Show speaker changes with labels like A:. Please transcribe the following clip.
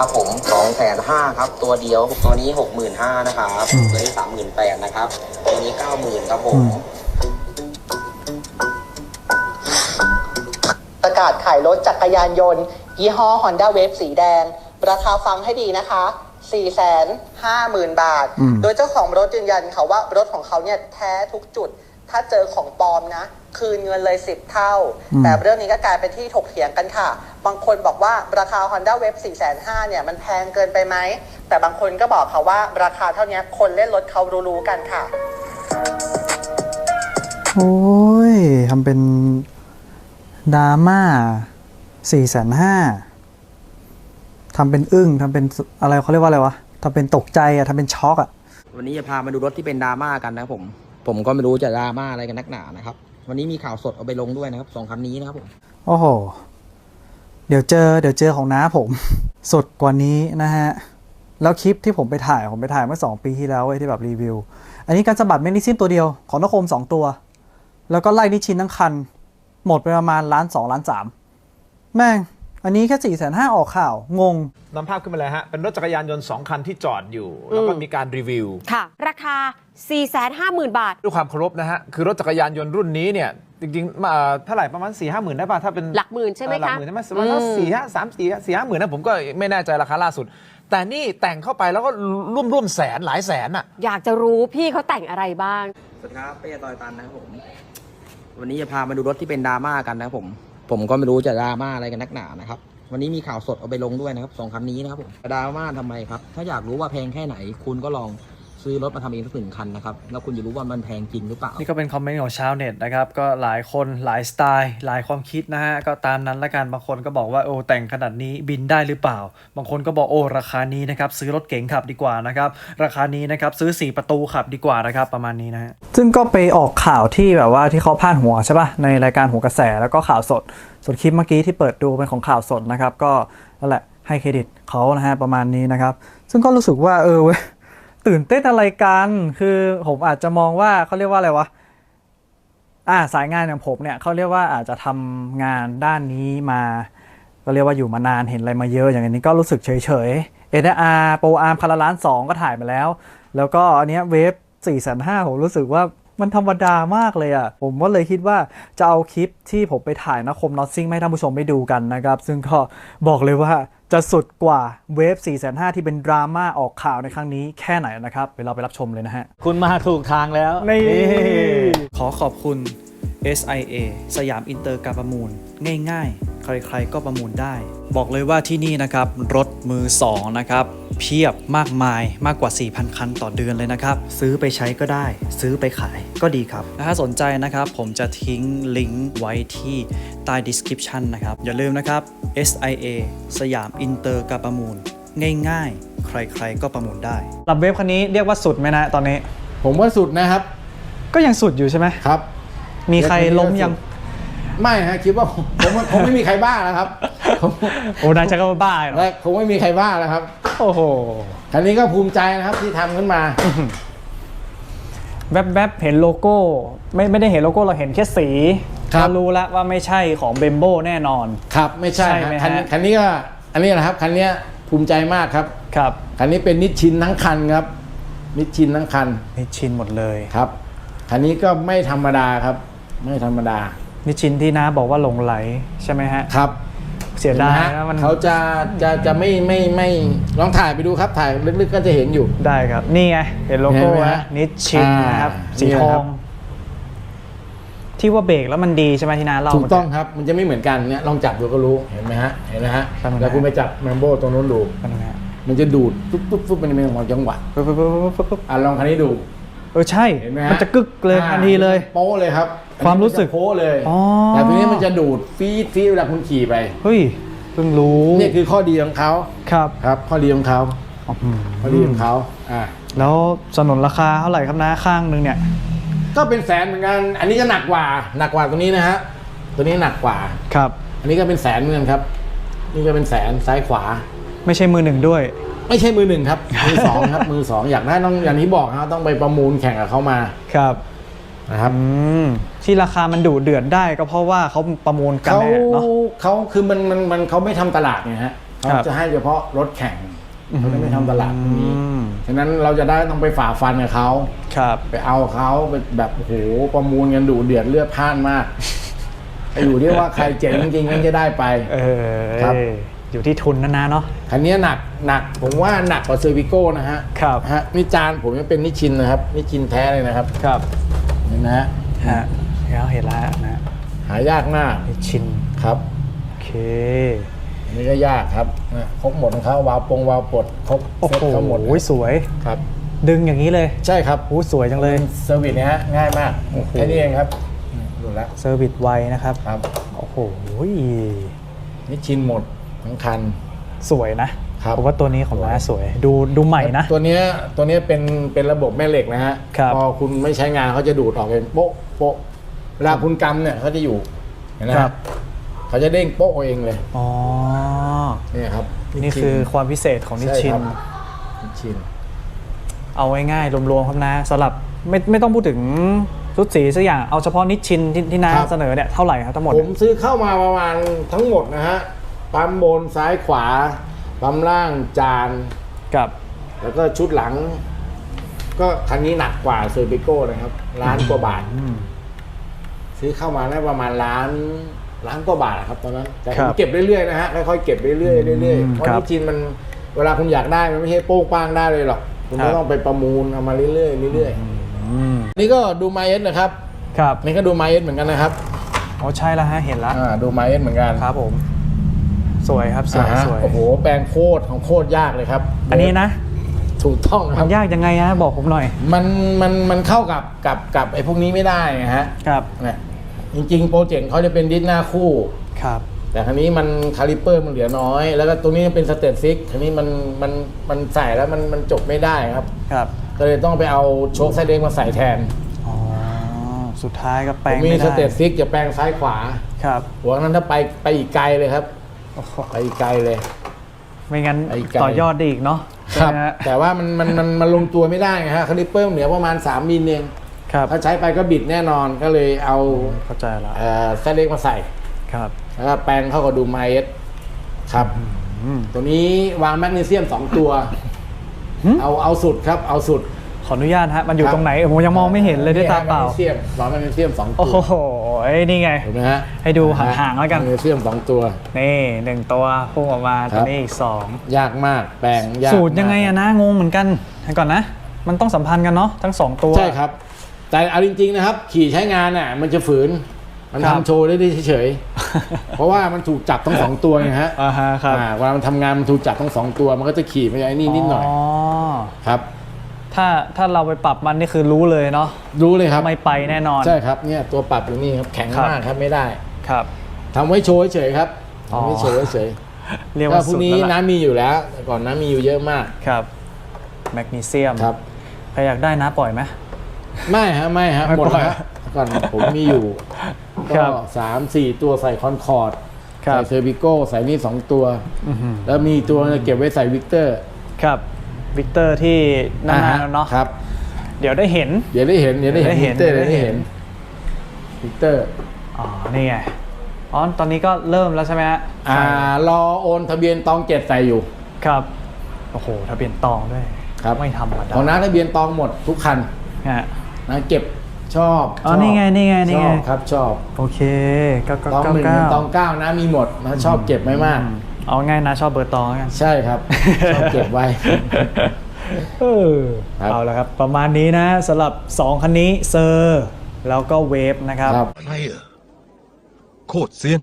A: ครับผมสองแสนห้าครับ ตัวเดียวตัวนี้หกหมื่นห้านะครับ
B: อืม
A: ตัวนี้สามหมื่นแปดนะครับ ตัวนี้เก้าหมื่นครับผม
B: อืม
C: ประกาศขายรถจักรยานยนต์ ยี่ห้อ Honda Wave สีแดง ราคาฟังให้ดีนะคะ 450,000 บาท
B: อืม
C: โดยเจ้าของรถยืนยันค่ะว่ารถของเขาเนี่ยแท้ทุกจุด ถ้าเจอของปลอมนะ คืนเงินเลย 10 เท่า แต่เรื่องนี้ก็กลายเป็นที่ถกเถียงกันค่ะ บางคนบอกว่าราคา Honda Wave 450,000เนี่ยมันแพงเกินไปไหม แต่บางคนก็บอกค่ะว่าราคาเท่านี้คนเล่นรถเขารู้ๆกันค่ะ
B: โอ้ยทำเป็นดราม่าสี่แสนห้าทำเป็นอึ้งทำเป็นอะไรเขาเรียกว่าอะไรวะทำเป็นตกใจอะทำเป็นช็อกอะ
A: วันนี้จะพามาดูรถที่เป็นดราม่ากันนะครับผม ผมก็ไม่รู้จะดราม่าอะไรกันนักหนานะครับ วันนี้มีข่าวสดเอาไปลงด้วยนะครับสองคันนี้นะครับผม
B: โอ้โห เดี๋ยวเจอเดี๋ยวเจอของน้าผม สดกว่านี้นะฮะแล้วคลิปที่ผมไปถ่ายผมไปถ่ายเมื่อ 2 ปีที่แล้วไอ้ที่แบบรีวิว อันนี้การสะบัดเมนิซินตัวเดียวของนคม 2 ตัว แล้วก็ไล่นิชชินทั้งคัน หมดไปประมาณล้านสองล้านสามแม่ง อันนี้แค่สี่แสนห้าออกข่าว งง
D: นำภาพขึ้นมาเลยฮะ เป็นรถจักรยานยนต์ 2 คันที่จอดอยู่ แล้วก็มีการรีวิว
E: ค่ะ ราคา 450,000 บาท
D: ด้วยความเคารพนะฮะ คือรถจักรยานยนต์รุ่นนี้เนี่ย จริงๆมาเท่าไหร่ประมาณ4ี่ห้าหมื่นได้ป่ะถ้าเป็น
E: หลักหมื่นใช่ไหม
D: เออหลั
E: คะ
D: กหมื่นใช่ไหมประมาณ
E: อืม
D: สี่ห้าสามสี่สี่ห้าหมื่นนะผมก็ไม่แน่ใจราคาล่าสุด แต่นี่แต่งเข้าไปแล้วก็ร่วมร่วมๆแสนหลายแสนอะ
E: อยากจะรู้พี่เขาแต่งอะไรบ้าง
A: สวัสดีครับเป้ตอยตันนะครับผม วันนี้จะพามาดูรถที่เป็นดราม่ากันนะครับผม ผมก็ไม่รู้จะดราม่าอะไรกันนักหนานะครับวันนี้มีข่าวสดเอาไปลงด้วยนะครับสองคันนี้นะครับผมดราม่าทำไมครับ ถ้าอยากรู้ว่าแพงแค่ไหน คุณก็ลอง ซื้อรถมาทำเองสักหนึ่งคันนะครับ แล้วคุณจะรู้ว่ามันแพงจริงหรือเปล่า
B: นี่ก็เป็นคอมเมนต์ของชาวเน็ตนะครับ ก็หลายคนหลายสไตล์ หลายความคิดนะฮะ ก็ตามนั้นละกัน บางคนก็บอกว่าโอ้แต่งขนาดนี้บินได้หรือเปล่า บางคนก็บอกโอ้ราคานี้นะครับซื้อรถเก๋งขับดีกว่านะครับ ราคานี้นะครับซื้อ 4 ประตูขับดีกว่านะครับประมาณนี้นะฮะ ซึ่งก็ไปออกข่าวที่แบบว่าที่เขาพาดหัวใช่ป่ะในรายการหัวกระแสแล้วก็ข่าวสด ส่วนคลิปเมื่อกี้ที่เปิดดูเป็นของข่าวสดนะครับ ก็นั่นแหละให้เครดิตเขานะฮะประมาณนี้นะครับ ซึ่งก็รู้สึกว่าเออเว้ย ตื่นเต้นอะไรกัน คือผมอาจจะมองว่าเขาเรียกว่าอะไรวะ อ่าสายงานอย่างผมเนี่ยเขาเรียกว่าอาจจะทำงานด้านนี้มาก็เรียกว่าอยู่มานานเห็นอะไรมาเยอะ อย่างนี้ก็รู้สึกเฉยเฉยเอ็นอาร์โปรอาร์มคาราล้านสองก็ถ่ายมาแล้ว แล้วก็อันเนี้ยเวฟสี่แสนห้าผมรู้สึกว่า มันธรรมดามากเลยอะ่ะ ผมก็เลยคิดว่าจะเอาคลิปที่ผมไปถ่ายนะคมนอตซิงให้ท่านผู้ชมได้ดูกันนะครับ ซึ่งก็บอกเลยว่าจะสุดกว่าเวฟ 4 5 0 0ที่เป็นดราม่าออกข่าวในครั้งนี้แค่ไหนนะครับเดี๋ยวเราไปรับชมเลยนะฮะ
F: คุณมาถูกทางแล้ว
B: นี่ ขอขอบคุณ SIA สยามอินเตอร์การประมูล ง่าย ๆ ใครๆก็ประมูลได้ บอกเลยว่าที่นี่นะครับ รถมือ2นะครับเพียบมากมายมากกว่า 4,000 คันต่อเดือนเลยนะครับ ซื้อไปใช้ก็ได้ ซื้อไปขายก็ดีครับ ถ้าสนใจนะครับ ผมจะทิ้งลิงก์ไว้ที่ใต้ description นะครับ อย่าลืมนะครับ SIA สยามอินเตอร์การประมูล ง่ายๆ ใครๆก็ประมูลได้รับเวฟคันนี้เรียกว่าสุดไหมนะตอนนี้
G: ผมว่าสุดนะครับ
B: ก็ยังสุดอยู่ใช่ไหม
G: ครับ
B: มีใครล้มยัง
G: ไม่ฮะคิดว่าผมผมคงไม่มีใครบ้าแล้วครับผม
B: โอ้นายจะก็บ้าเหรอ
G: และคงไม่มีใครบ้าแล้วครับ
B: โอ้โห
G: คันนี้ก็ภูมิใจนะครับที่ทำขึ้นมา
B: แวบๆเห็นโลโก้ ไม่ไม่ได้เห็นโลโก้เราเห็นแค่สี
G: ครับ
B: เรารู้แล้วว่าไม่ใช่ของเบมโบแน่นอน
G: ครับไม่ใช่
B: ใช่
G: ฮะ
B: ไหมฮะ
G: คันคันนี้ก็อันนี้นะครับคันนี้ภูมิใจมากครับ
B: ครับ
G: คันนี้เป็นนิชชินทั้งคันครับ นิชชินทั้งคัน
B: นิชชินหมดเลย
G: ครับ คันนี้ก็ไม่ธรรมดาครับ ไม่ธรรมดา
B: นิชชินที่น้าบอกว่าหลงไหลใช่ไหมฮะ
G: ครับ
B: เสียดาย
G: ห็นไหม
B: นะมัน
G: ฮะเขาจะจะจะไม่ไม่ไม่ลองถ่ายไปดูครับถ่ายลึกๆก็จะเห็นอยู่
B: ได้ครับ นี่ไงเห็นโลโก้
G: เห็นไหม
B: ฮะ
G: ฮะ
B: นิชชิน
G: อ่าน
B: นะครับ สี
G: นี่
B: ท
G: ค
B: อ
G: รั
B: ง
G: บ
B: ที่ว่าเบรกแล้วมันดีใช่ไหมที่น้าเล่า
G: ถูกต้อง
B: เมื่
G: ครับ มันจะไม่เหมือนกันเนี่ยลองจับดูก็รู้เห็นไหมฮะเห็นไหมฮะ
B: ครับ
G: แล้วคุณไปจับแมมโบตรงนู้นดู
B: กี้มันนะฮะ
G: มันจะดูดปุ๊บปุ๊บปุ๊บมันจะเป็นของจังหวะ
B: ปึ๊บปึ๊บปึ๊บปึ๊บปึ๊บ
G: อะลองคันนี้ดู
B: เออใช่
G: เห็นไหมฮะ
B: มันจะกึกเลย
G: อ่า
B: ทันทีเลย
G: โป๊ะเลยครับ
B: ความรู้สึก
G: อันนี้นจะโป๊ะเลย
B: อ๋อ
G: แต่ตัวนี้มันจะดูดฟีดฟีดเวลาคุณขี่ไป
B: เฮ้ยเพิ่งรู้
G: นี่คือข้อดีของเขา
B: ครับ
G: ครับ ข้อดีของเขา
B: อืม
G: ข้อดีของเขาอ่า
B: แล้วสนนราคาเท่าไหร่ครับนะข้างหนึงเนี่ย
G: ก็เป็นแสนเหมือนกัน อันนี้จะหนักกว่าหนักกว่าตัวนี้นะฮะตัวนี้หนักกว่า
B: ครับ
G: อันนี้ก็เป็นแสนเหมือนกันครับ นี่ก็เป็นแสนซ้ายขวา
B: ไม่ใช่มือหนึ่งด้วย
G: ไม่ใช่มือหนึ่งครับ มือสองครับ มือสองอยากได้ต้องอย่างที่บอกนะครับต้องไปประมูลแข่งกับเขามา
B: ครับ
G: นะครับ
B: อืมที่ราคามันดุเดือดได้ก็เพราะว่าเขาประมูลกัน
G: เขา
B: แน่เนาะ
G: เขาคือมันมันมันเขาไม่ทำตลาดไงฮะ
B: ครั
G: เขา
B: บ
G: จะให้เฉพาะรถแข่งเขาจะไม่ทำตลาดพวกนี้
B: อืม
G: ฉะนั้นเราจะได้ต้องไปฝ่าฟันกับเขา
B: ครับ
G: ไปเอาเขาไปแบบโอ้โหประมูลกันดูเดือดเลือดพล่านมากไปอยู่ที่ว่าใครเจ๋งจริงๆนั่นจะได้ไป
B: เออ
G: ครับ
B: อยู่ที่ทุนนะนะเนาะ
G: คันนี้หนักหนักผมว่าหนักกว่าเซอร์วิโก้นะฮะ
B: ครับ
G: ฮะนี่จานผมยังเป็นนิชชินนะครับ นิชชินแท้เลยนะครับ
B: ครับ
G: เห็นนะฮะ
B: ฮะแล้วเห็นแล้วนะ
G: หายากมาก
B: นิชชิน
G: ครับ
B: โอเค
G: อันนี่ก็ยากครับนะครบหมดของเขาวาล์วปงวาล์วปลดครบ
B: โอ้
G: เซ็ต
B: โห
G: เขาหมด
B: สวย
G: ครับ
B: ดึงอย่างนี้เลย
G: ใช่ครับ
B: โอ้สวยจังเลย
G: เซอร์วิสเนี่ยฮะง่ายมาก
B: โอ้โห
G: แค่นี้เองครับนี่ดูแล้ว
B: เซอร์วิสไวนะครับ
G: ครับ
B: โอ้โห
G: นิชชินหมด ทั้งคัน
B: สวยนะครับ ผมว่าตัวนี้ของน้าสวย ดูดูใหม่นะ
G: ตัวเนี้ยตัวเนี้ยเป็นเป็นระบบแม่เหล็กนะฮะ
B: ครับ
G: พอคุณไม่ใช้งานเขาจะดูดออกเป็นโป๊ะโป๊ะเวลาคุณกำเนี่ยเขาจะอยู่เห็นไหม
B: ครับ
G: เขาจะเด้งโป๊ะเองเลย
B: อ๋อ
G: นี่ครับ
B: นี่คือความพิเศษของนิชชิน
G: ใครับนิชชิน
B: เอาง่ายๆรวมๆครับนะสำหรับไม่ไม่ต้องพูดถึงชุดสีสักอย่างเอาเฉพาะนิชชินที่ที่น้า
G: ครับ
B: เสนอเนี่ยเท่าไหร่ครับทั้งหมด
G: ผมซื้อเข้ามาประมาณทั้งหมดนะฮะ ปั๊มบนซ้ายขวา ปั๊มล่างจาน
B: กับ
G: แล้วก็ชุดหลัง ก็คันนี้หนักกว่าเซอร์บิโก้นะครับ ล้านกว่าบาท ซื้อเข้ามาได้ประมาณล้านล้านกว่าบาทอะครับตอนนั้น แต่ผมเก็บเรื่อยๆนะฮะค่อยๆเก็บเรื่อยๆเรื่อยๆเพราะนิชินมันเวลาคุณอยากได้มันไม่ใช่โป้งป้างได้เลยหรอกคุณก็ต้องไปประมูลเอามาเรื่อยๆเรื่อย
B: อืม
G: ๆนี่ก็ดูไมเอสนะครับ
B: ครับ
G: นี่ก็ดูไมเอสเหมือนกันนะครับ
B: อ๋อใช่แล้วฮะเห็นแล้ว
G: อ่าดูไมเอสเหมือนกัน
B: ครับผม สวยครับสวย
G: อ่าฮะ
B: สวย
G: โอ้โห แปลงโคตรของโคตรยากเลยครับ
B: อันนี้นะ
G: ถูกต้องค
B: มั
G: รับ
B: นยากยังไงฮะบอกผมหน่อย
G: มันมันมันเข้ากับกับกับไอ้พวกนี้ไม่ได้ไงฮะ
B: ครับ
G: เนี่ยจริงๆ โปรเจกต์เขาจะเป็นดิสหน้าคู่
B: ครับ
G: แต่ครั้นี้มันคาลิเปอร์มันเหลือน้อย แล้วก็ตรงนี้เป็นสเตตซิกครั้นี้มันมันมันใส่แล้วมันมันจบไม่ได้ครับ
B: ครับ
G: ก็เลยต้องไปเอาโชคไซเด็กมาใส่แทน
B: อ๋อสุดท้ายก็แปล
G: ผ
B: ง
G: มมี
B: ไม่
G: ส
B: ได้
G: เตตซิกจะแปลงซ้ายขวา
B: ครับ
G: หัวนั้นถ้าไปไปอีกไกลเลยครับ
B: โอ้โห
G: ไปอีกไกลเลย
B: ไม่งั้น
G: ไอ้ไก่
B: ต่อยอดได้อีกเนาะ
G: ครับ
B: ใช่ไหมฮะ
G: แต่ว่ามันมันมันมันลงตัวไม่ได้ไงฮะคาลิเปอร์เหลือประมาณ 3มิลเอง
B: ครับ
G: ถ้าใช้ไปก็บิดแน่นอนก็เลยเอา
B: เข้าใจละ
G: เอ่อไซเด็กมาใส่
B: ครับ
G: แล้วก็แปลงเข้ากับดูไมเอสครับ
B: อืม
G: ตัวนี้วางแมกนีเซียม2ตัว
B: หึ
G: เอาเอาสุดครับ เอาสุด
B: ขออนุญาตฮะมันอยู่
G: คบ
B: ตรงไหนเออผมยังมองไม่เห็นเลยด้วยตาเปล่า
G: แมกนีเซียมวางแมกนีเซียม2
B: โอ้
G: ตัว
B: โหนี่ไง
G: เห็นไหมฮะ
B: ให้ดูห่างๆแล้วกัน
G: แมกนีเซียม2ตัว
B: นี่หนึ่งตัวพุ่งออกมา
G: ครั
B: ตัว
G: บ
B: นี้อีกสอง
G: ยากมากแปลงยาก
B: สูตรยังไง
G: มาก
B: อะนะงงเหมือนกันให้ก่อนนะ มันต้องสัมพันธ์กันเนาะทั้งสองตัว
G: ใช่ครับ แต่เอาจริงๆนะครับ ขี่ใช้งานน่ะมันจะฝืนมัน
B: ครับ
G: ทำโชว์ได้เฉยๆ เพราะว่ามันถูกจับทั้งสองตัวไงฮะ
B: อ่าฮะครับ
G: อ่าเวลามันทำงานมันถูกจับทั้งสองตัว มันก็จะขี่ไปไอ้นี่นิดหน่อย
B: อ๋อ
G: ครับ
B: ถ้าถ้าเราไปปรับมันนี่คือรู้เลยเนาะ
G: รู้เลยครับ
B: ไม่ไปแน่นอน
G: ใช่ครับเนี่ยตัวปรับอยู่นี่ครับแข็ง
B: ครับ
G: มากครับไม่ได้
B: ครับ
G: ทำไว้โชว์เฉยๆครับ
B: อ๋อ
G: ทำไว้โชว์เฉย
B: เรียก
G: ๆ
B: ว่า
G: ถ้าพว
B: สุ
G: ก
B: ด
G: นี้
B: แล้วล่ะ
G: น้ำมีอยู่แล้วแต่ก่อนน้ำมีอยู่เยอะมาก
B: ครับแมกนีเซียม
G: ครับ
B: ใครอยากได้นะปล่อยไหม
G: ไม่ฮะไม่ฮะ
B: ไม่
G: หมด
B: ปล่อย
G: แล้วแต่ก่อนผมมีอยู่
B: ครั
G: ก็
B: บ
G: สามสี่ตัวใส่คอนคอร์ด
B: ครับ
G: ใส่เซอร์บิโก้ใส่นี่สองตัว
B: อื้อหือ
G: แล้วมีตัวเก็บไว้ใส่วิกเตอร์
B: ครับ วิกเตอร์ที่นานๆแล้วเนาะ
G: ครับ
B: เดี๋ยวได้เห็น
G: เดี๋ยวได้เห็น เดี๋ยวได้เห็น
B: เดี๋
G: วิ
B: ยวได้
G: กเตอร์เดี๋ยวได้
B: เห็
G: เห็
B: น
G: นวิกเตอร์
B: อ๋อนี่ไงอ๋อตอนนี้ก็เริ่มแล้วใช่ไหมฮะ
G: อ่ารอโอนทะเบียนตองเจ็ดใส่อยู่
B: ครับโอ้โหทะเบียนตองด้วย
G: ครับ
B: ไม่ธรรมดา
G: ของน้าทะเบียนตองหมดทุกคัน
B: ฮะ
G: นะเก็บชอบ
B: อ๋อ
G: ชบ
B: นี่ไงนี่ไงนี่ไง
G: ชอบครับชอบ
B: โอเคเก้าเก้า
G: ตอง
B: เก้า
G: หนึ่ง
B: เก้า
G: ตองเก้านะมีหมดนะชอบเก็บไว้มาก
B: อื เอาง่ายนะชอบเบอร์ตองแล้วกัน
G: ใช่ครับชอบเก็บไว้
B: เออ
G: ครับ
B: เอาละครับ ประมาณนี้นะสำหรับ 2 คันนี้เซอร์ แล้วก็เวฟนะครับ
G: ครับ
F: อะไรเหรอโคตรเซียน